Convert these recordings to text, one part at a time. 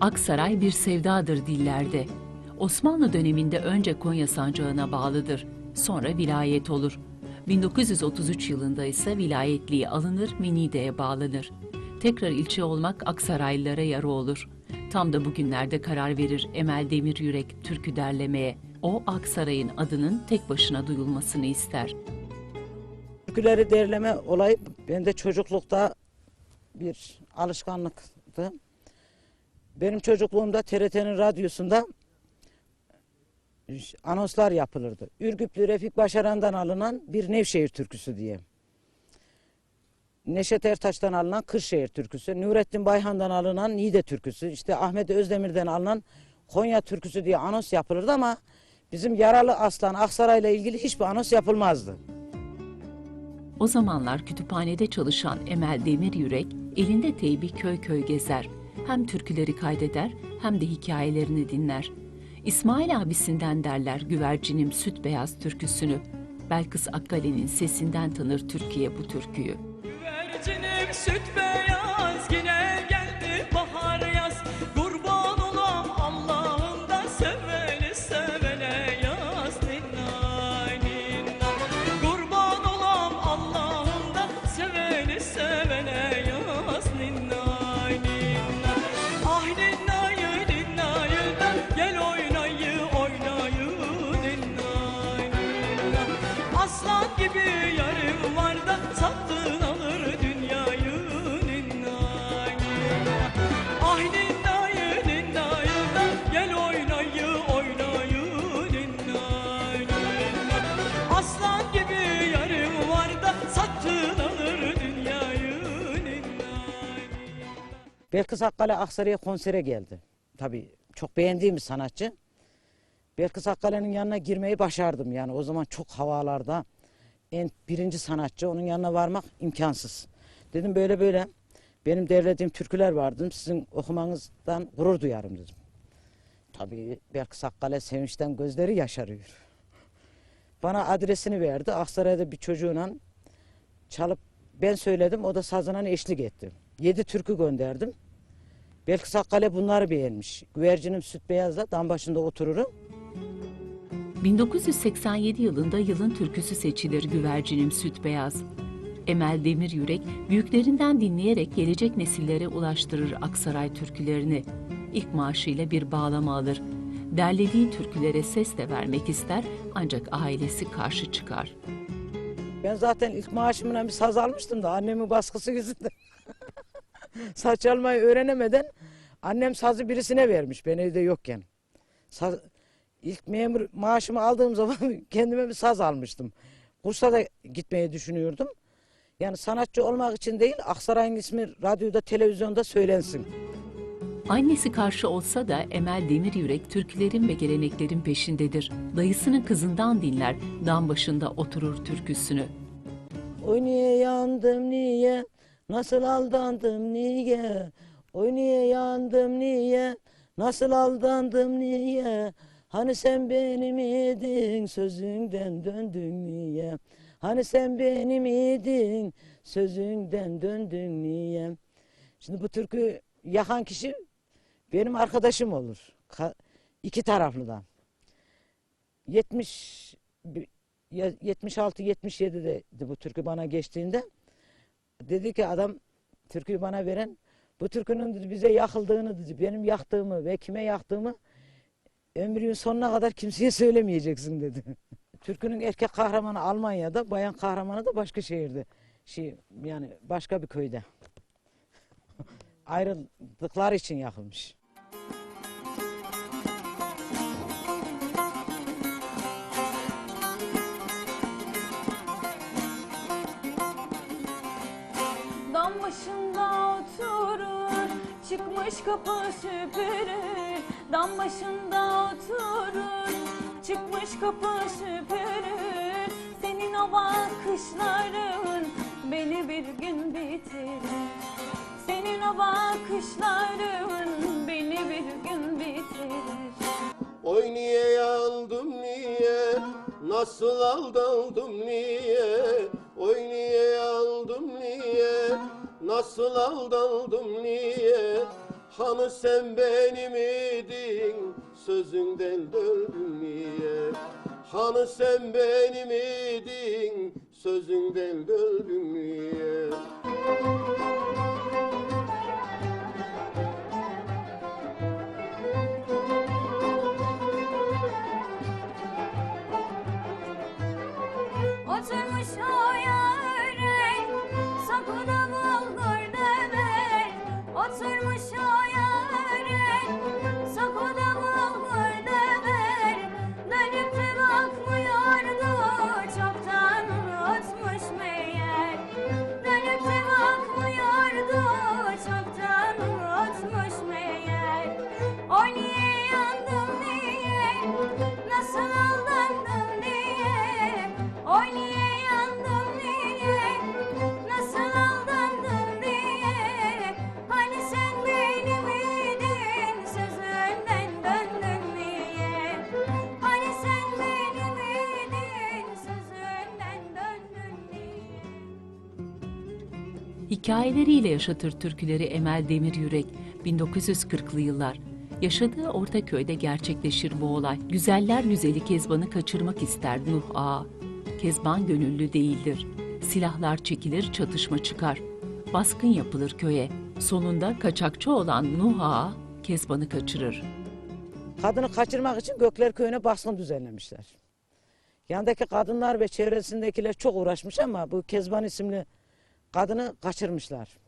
Aksaray bir sevdadır dillerde. Osmanlı döneminde önce Konya sancağına bağlıdır. Sonra vilayet olur. 1933 yılında ise vilayetliği alınır ve Niğde'ye bağlanır. Tekrar ilçe olmak Aksaraylılara yarı olur. Tam da bugünlerde karar verir Emel Demir Yürek türkü derlemeye. O Aksaray'ın adının tek başına duyulmasını ister. Türküleri derleme olayı bende çocuklukta bir alışkanlıktı. Benim çocukluğumda TRT'nin radyosunda anonslar yapılırdı. Ürgüplü Refik Başaran'dan alınan bir Nevşehir türküsü diye. Neşet Ertaş'tan alınan Kırşehir türküsü, Nurettin Bayhan'dan alınan Niğde türküsü, işte Ahmet Özdemir'den alınan Konya türküsü diye anons yapılırdı ama bizim Yaralı Aslan Aksaray'la ilgili hiçbir anons yapılmazdı. O zamanlar kütüphanede çalışan Emel Demir Yürek elinde teybi köy köy gezer. Hem türküleri kaydeder hem de hikayelerini dinler. İsmail abisinden derler güvercinim süt beyaz türküsünü. Belkıs Akkale'nin sesinden tanır Türkiye bu türküyü. Güvercinim süt beyaz yine Belkıs Akkale Aksaray'a konsere geldi. Tabii çok beğendiğim bir sanatçı. Belkıs Akkale'nin yanına girmeyi başardım yani o zaman çok havalarda en birinci sanatçı onun yanına varmak imkansız. Dedim böyle böyle benim derlediğim türküler vardı sizin okumanızdan gurur duyarım dedim. Tabii Belkıs Akkale sevinçten gözleri yaşarıyor. Bana adresini verdi Aksaray'da bir çocuğuna çalıp ben söyledim o da sazına eşlik etti. Yedi türkü gönderdim. Belkıs Akkale bunları beğenmiş. Güvercinim süt beyazla dam başında otururum. 1987 yılında yılın türküsü seçilir Güvercinim Süt Beyaz. Emel Demir Yürek büyüklerinden dinleyerek gelecek nesillere ulaştırır Aksaray türkülerini. İlk maaşıyla bir bağlama alır. Derlediği türkülere ses de vermek ister ancak ailesi karşı çıkar. Ben zaten ilk maaşımla bir saz almıştım da annemin baskısı yüzünden. Saz çalmayı öğrenemeden annem sazı birisine vermiş ben evde yokken. Saz, ilk memur maaşımı aldığım zaman kendime bir saz almıştım. Kursa da gitmeyi düşünüyordum. Yani sanatçı olmak için değil Aksaray'ın ismi radyoda televizyonda söylensin. Annesi karşı olsa da Emel Demir Yürek türkülerin ve geleneklerin peşindedir. Dayısının kızından dinler, dam başında oturur türküsünü. Oy niye yandım niye? Nasıl aldandım niye? Oy niye yandım niye? Nasıl aldandım niye? Hani sen benim idin sözünden döndün niye? Hani sen benim idin sözünden döndün niye? Şimdi bu türkü yakan kişi benim arkadaşım olur. Ka- iki taraflıdan. 70 76 77'de bu türkü bana geçtiğinde dedi ki adam türküyü bana veren bu türkünün bize yakıldığını dedi, benim yaktığımı ve kime yaktığımı ömrünün sonuna kadar kimseye söylemeyeceksin dedi. Türkünün erkek kahramanı Almanya'da, bayan kahramanı da başka şehirde. Şey, yani başka bir köyde. Ayrıldıkları için yakılmış. Çıkmış kapı süpürür Dam başında oturur Çıkmış kapı süpürür Senin o bakışların Beni bir gün bitirir. Senin o bakışların Beni bir gün bitirir. Oy niye yandım niye? Nasıl aldandım niye? Oy niye yandım niye? Nasıl aldandım niye Hani sen benim idin sözünden döndün niye Hani sen benim idin sözünden döndün niye Hikayeleriyle yaşatır türküleri Emel Demir Yürek 1940'lı yıllar. Yaşadığı Ortaköy'de gerçekleşir bu olay. Güzeller güzeli Kezban'ı kaçırmak ister Nuh Ağa. Kezban gönüllü değildir. Silahlar çekilir, çatışma çıkar. Baskın yapılır köye. Sonunda kaçakçı olan Nuh Ağa Kezban'ı kaçırır. Kadını kaçırmak için Gökler Köyü'ne baskın düzenlemişler. Yandaki kadınlar ve çevresindekiler çok uğraşmış ama bu Kezban isimli kadını kaçırmışlar.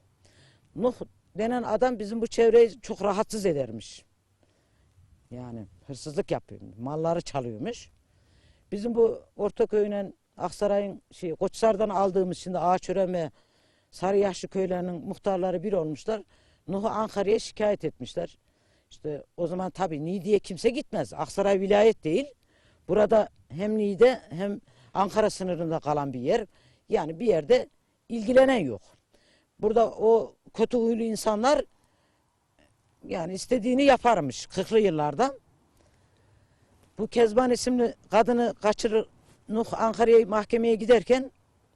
Nuh denen adam bizim bu çevreyi çok rahatsız edermiş. Yani hırsızlık yapıyor, malları çalıyormuş. Bizim bu Ortaköy'ün Aksaray'ın şey, Koçsar'dan aldığımız şimdi Ağaçören ve Sarıyaşlı köylerinin muhtarları bir olmuşlar. Nuh'u Ankara'ya şikayet etmişler. İşte o zaman tabii Niğde'ye kimse gitmez. Aksaray vilayet değil. Burada hem Niğde hem Ankara sınırında kalan bir yer. Yani bir yerde ilgilenen yok. Burada o kötü huylu insanlar yani istediğini yaparmış 40'lı yıllarda. Bu Kezban isimli kadını kaçırır Nuh Ankara'ya mahkemeye giderken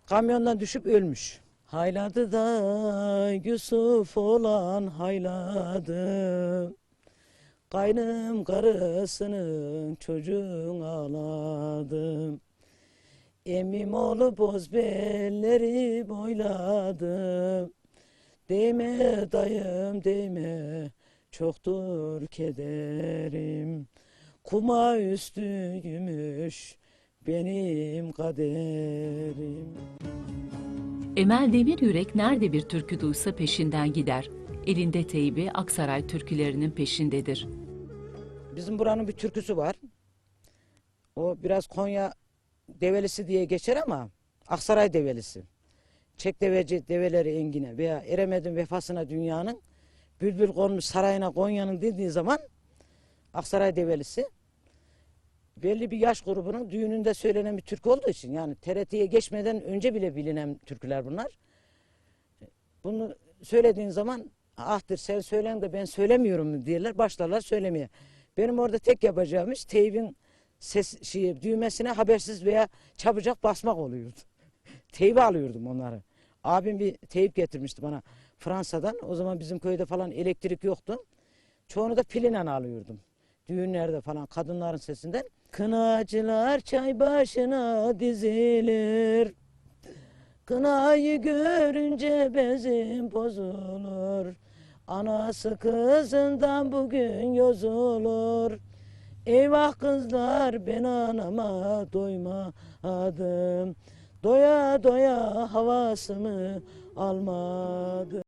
kamyondan düşüp ölmüş. Hayladı da Yusuf olan hayladı. Kaynım karısının çocuğun ağladı. Emim oğlu boz belleri boyladı. Değme dayım değme çoktur kederim. Kuma üstü gümüş benim kaderim. Emel Demir Yürek nerede bir türkü duysa peşinden gider. Elinde teybi Aksaray türkülerinin peşindedir. Bizim buranın bir türküsü var. O biraz Konya develisi diye geçer ama Aksaray develisi. Çek deveci develeri engine veya eremedin vefasına dünyanın bülbül konmuş sarayına Konya'nın dediği zaman Aksaray develisi belli bir yaş grubunun düğününde söylenen bir türkü olduğu için yani TRT'ye geçmeden önce bile bilinen türküler bunlar. Bunu söylediğin zaman ahdır sen söylen de ben söylemiyorum diyorlar başlarlar söylemeye. Benim orada tek yapacağım iş teybin ses şey, düğmesine habersiz veya çabucak basmak oluyordu. Teybi alıyordum onları. Abim bir teyip getirmişti bana Fransa'dan. O zaman bizim köyde falan elektrik yoktu. Çoğunu da piliyle alıyordum. Düğünlerde falan kadınların sesinden. Kınacılar çay başına dizilir. Kınayı görünce bezim bozulur. Anası kızından bugün yozulur. Eyvah kızlar ben anama doymadım. Doya doya havasımı almadım.